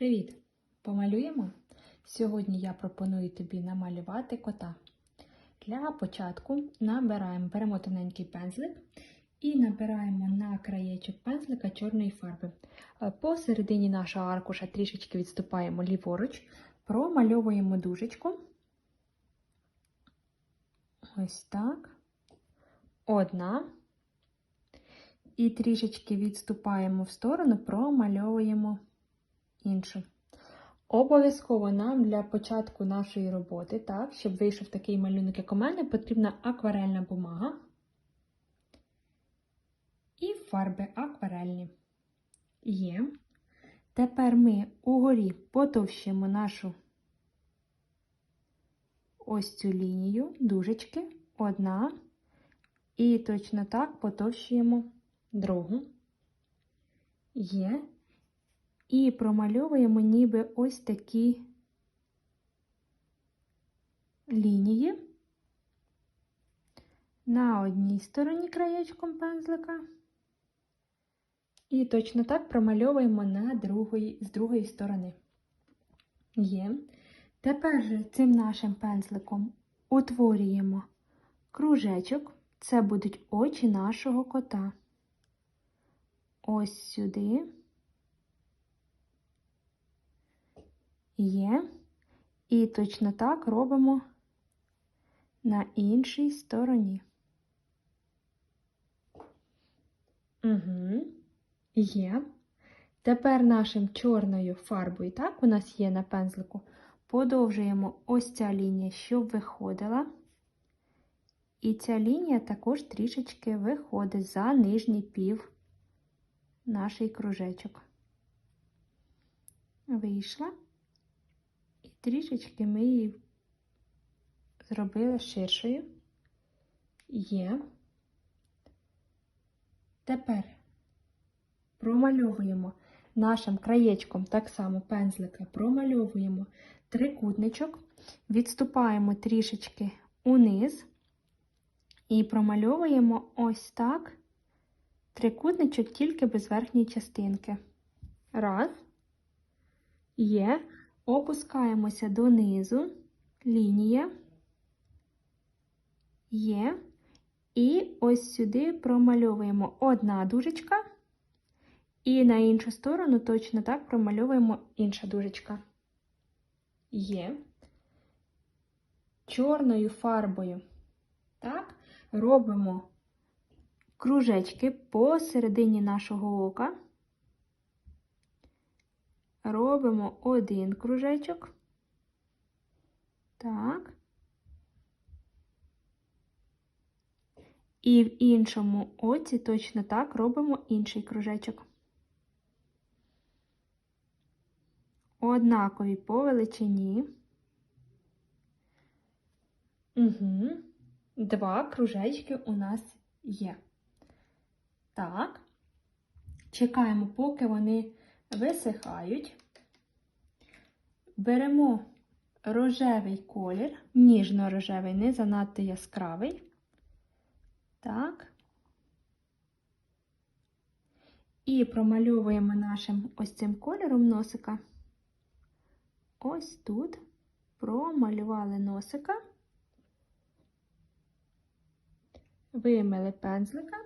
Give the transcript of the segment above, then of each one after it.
Привіт! Помалюємо? Сьогодні я пропоную тобі намалювати кота. Для початку набираємо, беремо тоненький пензлик і набираємо на краєчок пензлика чорної фарби. Е, Посередині нашого аркуша трішечки відступаємо ліворуч, промальовуємо дужечку. Ось так. Одна. І трішечки відступаємо в сторону, промальовуємо іншу. Обов'язково нам для початку нашої роботи, так, щоб вийшов такий малюнок, як у мене, потрібна акварельна бумага і фарби акварельні. Є. Тепер ми угорі потовщимо нашу ось цю лінію, дужечки, одна, і точно так потовщуємо другу. Є. І промальовуємо ніби ось такі лінії на одній стороні краєчком пензлика. І точно так промальовуємо на другої, з другої сторони. Є. Тепер же цим нашим пензликом утворюємо кружечок. Це будуть очі нашого кота. Ось сюди. Є. І точно так робимо на іншій стороні. Угу. Є. Тепер нашим чорною фарбою, так, у нас є на пензлику, подовжуємо ось ця лінія, щоб виходила. І ця лінія також трішечки виходить за нижній пів наш кружечок. Вийшла. Трішечки ми її зробили ширшою. Є. Тепер промальовуємо нашим краєчком, так само пензлика, промальовуємо трикутничок, відступаємо трішечки униз і промальовуємо ось так трикутничок тільки без верхньої частинки. Раз. Є. Опускаємося донизу, лінія. Є. І ось сюди промальовуємо одна дужечка. І на іншу сторону точно так промальовуємо інша дужечка. Є. Чорною фарбою. Так, робимо кружечки посередині нашого ока. Робимо один кружечок. Так. І в іншому оці точно так робимо інший кружечок. Однакові по величині. Угу. Два кружечки у нас є. Так. Чекаємо, поки вони висихають. Беремо рожевий колір, ніжно-рожевий, не занадто яскравий. Так. І промальовуємо нашим ось цим кольором носика. Ось тут промалювали носика, вимили пензлика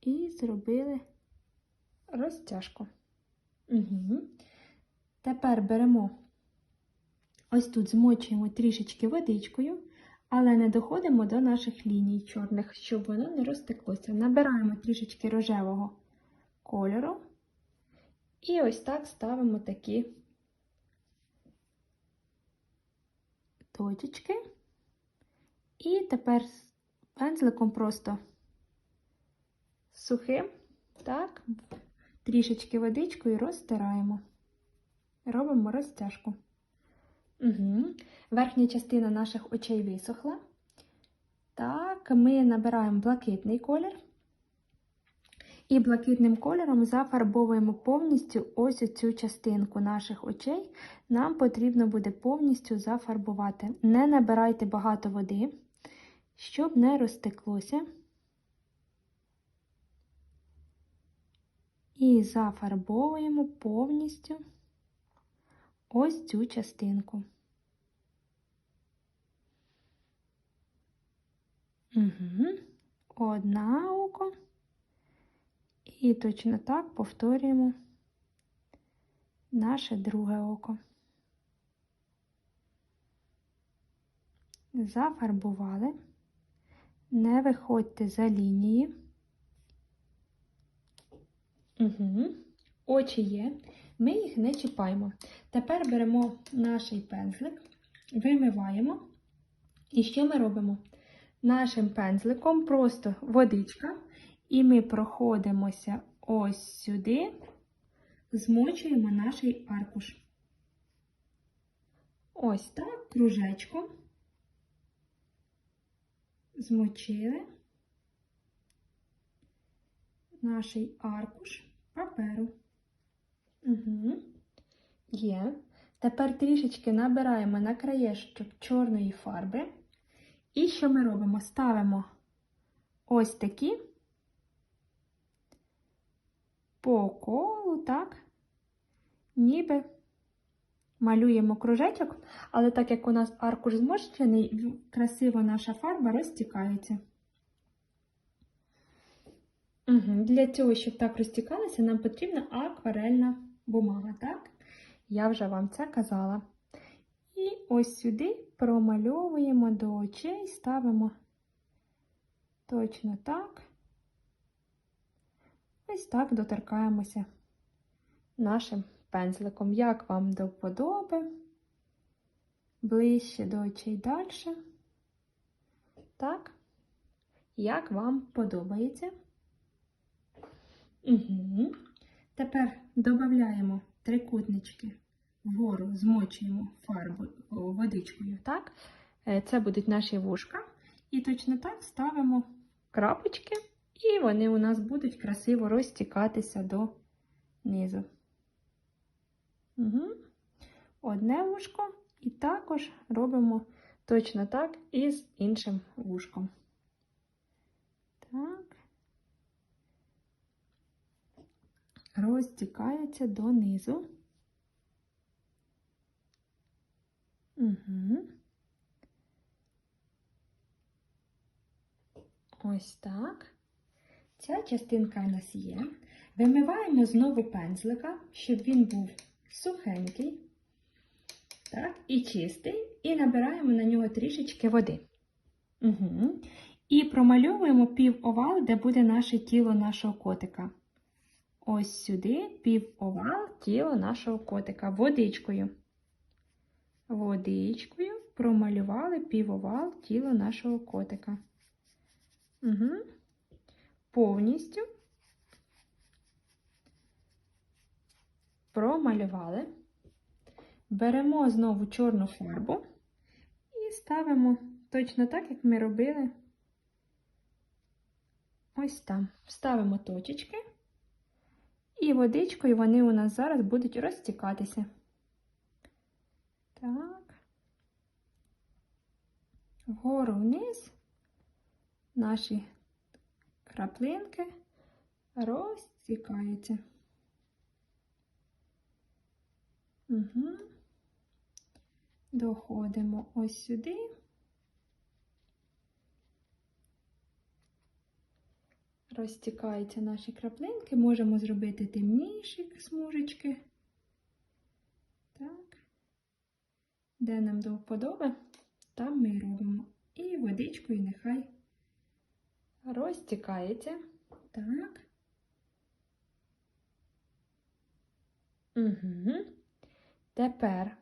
і зробили розтяжку. Угу. Тепер беремо, ось тут змочуємо трішечки водичкою, але не доходимо до наших ліній чорних, щоб воно не розтеклося. Набираємо трішечки рожевого кольору. І ось так ставимо такі точечки. І тепер пензликом просто сухим, так, трішечки водичкою розтираємо. Робимо розтяжку. Угу. Верхня частина наших очей висохла. Так, ми набираємо блакитний колір. І блакитним кольором зафарбовуємо повністю ось цю частинку наших очей. Нам потрібно буде повністю зафарбувати. Не набирайте багато води, щоб не розтеклося. І зафарбовуємо повністю ось цю частинку. Угу. Одна око. І точно так повторюємо наше друге око. Зафарбували. Не виходьте за лінії. Угу. Очі є. Ми їх не чіпаємо. Тепер беремо наш пензлик, вимиваємо. І що ми робимо? Нашим пензликом просто водичка, і ми проходимося ось сюди, змочуємо наш аркуш. Ось так, кружечком. Змочили наш аркуш паперу. Угу. Є. Тепер трішечки набираємо на краєшок чорної фарби. І що ми робимо? Ставимо ось такі по колу, так, ніби малюємо кружечок, але так як у нас аркуш зморщений, красиво наша фарба розтікається. Угу. Для цього, щоб так розтікалося, нам потрібна акварельна бумага, так? Я вже вам це казала. І ось сюди промальовуємо до очей, ставимо точно так. Ось так доторкаємося нашим пензликом. Як вам до вподоби, ближче до очей далі. Так, як вам подобається. Угу. Тепер додаємо трикутнички вгору, змочуємо фарбу водичкою. так? Це будуть наші вушка. І точно так ставимо крапочки, і вони у нас будуть красиво розтікатися до низу. Угу. Одне вушко, і також робимо точно так і з іншим вушком. Так. Розтікається донизу. Угу. Ось так. Ця частинка у нас є. Вимиваємо знову пензлика, щоб він був сухенький так, і чистий, і набираємо на нього трішечки води. Угу. І промальовуємо пів овал, де буде наше тіло нашого котика ось сюди півовал тіло нашого котика водичкою. Водичкою промалювали півовал тіло нашого котика. Угу. Повністю промалювали. Беремо знову чорну фарбу і ставимо точно так, як ми робили ось там. Ставимо точечки. І водичкою вони у нас зараз будуть розтікатися. Так, вгору вниз наші краплинки розтікаються. Угу. Доходимо ось сюди. Розтікаються наші краплинки, можемо зробити темніші смужечки. Так, де нам до вподоби, там ми робимо. І водичкою нехай розтікається. Так. Угу. Тепер,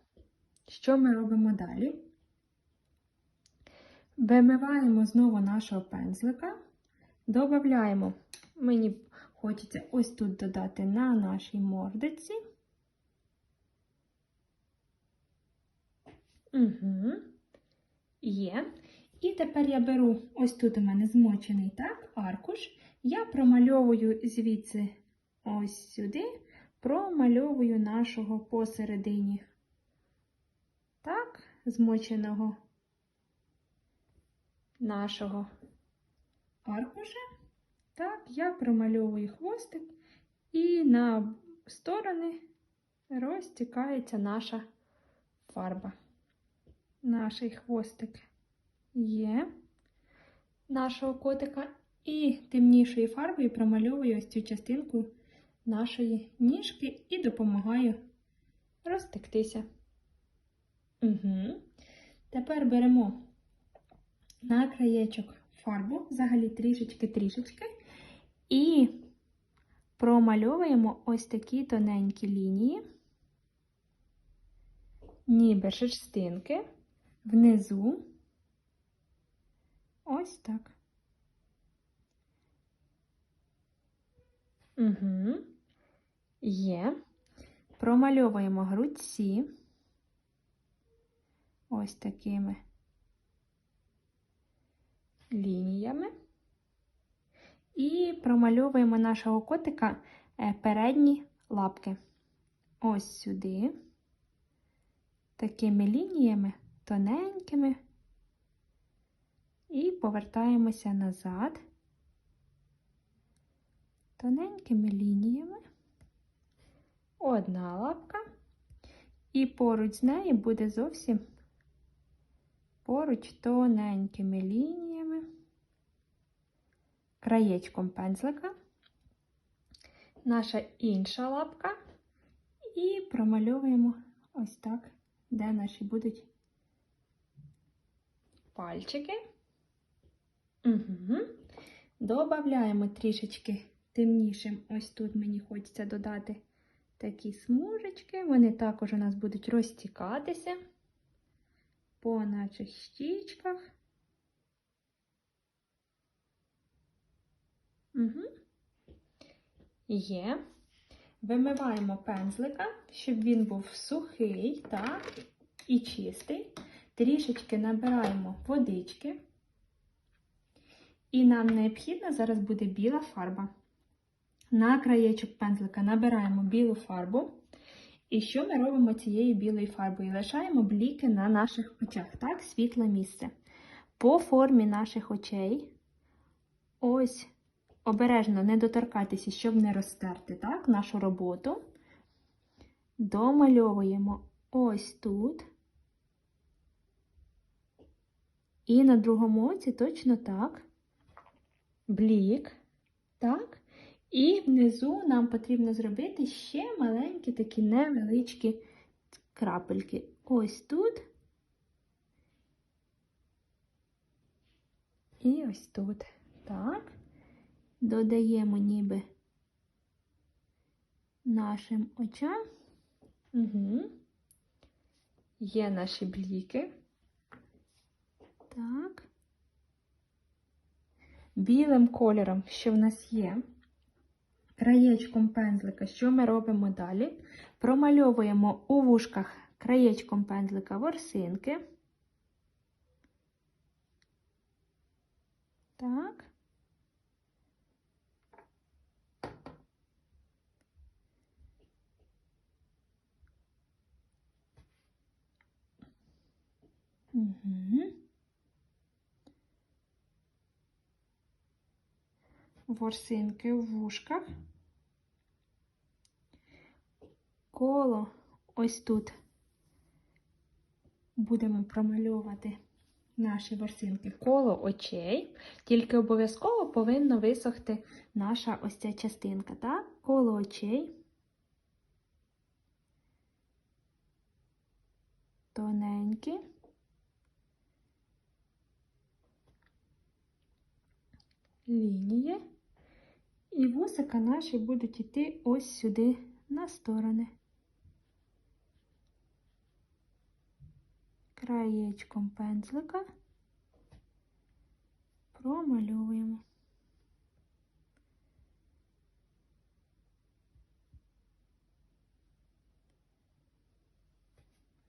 що ми робимо далі? Вимиваємо знову нашого пензлика. Додаємо, мені хочеться ось тут додати на нашій мордиці. Угу. Є. І тепер я беру, ось тут у мене змочений так, аркуш. Я промальовую звідси ось сюди, промальовую нашого посередині, так, змоченого нашого аркуша. Так, я промальовую хвостик І на сторони розтікається наша фарба. Наш хвостик є нашого котика. І темнішою фарбою промальовую ось цю частинку нашої ніжки і допомагаю розтектися. Угу. Тепер беремо на краєчок фарбу, взагалі трішечки-трішечки, і промальовуємо ось такі тоненькі лінії, ніби шерстинки, внизу. Ось так. Угу. Є. Промальовуємо грудці ось такими лініями. І промальовуємо нашого котика е, передні лапки. Ось сюди, такими лініями тоненькими. І повертаємося назад тоненькими лініями. Одна лапка, і поруч з нею буде зовсім поруч тоненькими лініями, краєчком пензлика, наша інша лапка, і промальовуємо ось так, де наші будуть пальчики. Угу. Добавляємо трішечки темнішим. Ось тут мені хочеться додати такі смужечки. Вони також у нас будуть розтікатися по наших щічках. Угу. Є. Вимиваємо пензлика, щоб він був сухий, так, і чистий. Трішечки набираємо водички. І нам необхідна зараз буде біла фарба. На краєчок пензлика набираємо білу фарбу. І що ми робимо цією білою фарбою? Лишаємо бліки на наших очах, так, світле місце. По формі наших очей, ось, обережно не доторкатися, щоб не розтерти так, нашу роботу. Домальовуємо ось тут. І на другому оці точно так. Блік. Так. І внизу нам потрібно зробити ще маленькі такі невеличкі крапельки. Ось тут. І ось тут. Так. Додаємо ніби нашим очам. Угу. Є наші бліки. Так. Білим кольором, що в нас є, краєчком пензлика, що ми робимо далі? Промальовуємо у вушках краєчком пензлика ворсинки. Так. Ворсинки в вушках. Коло ось тут будемо промальовувати наші ворсинки коло очей, тільки обов'язково повинна висохти наша ось ця частинка, так? Коло очей. Тоненькі. Лінії. І вусика наші будуть йти ось сюди на сторони. Краєчком пензлика промальовуємо.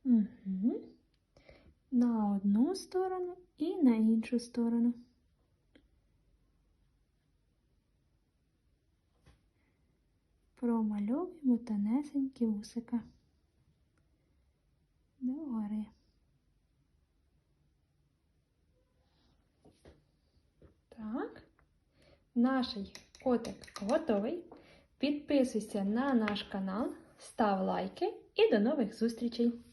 Угу. На одну сторону і на іншу сторону. Промальовуємо тонесенькі вусика догори. Так, наш котик готовий. Підписуйся на наш канал, став лайки і до нових зустрічей!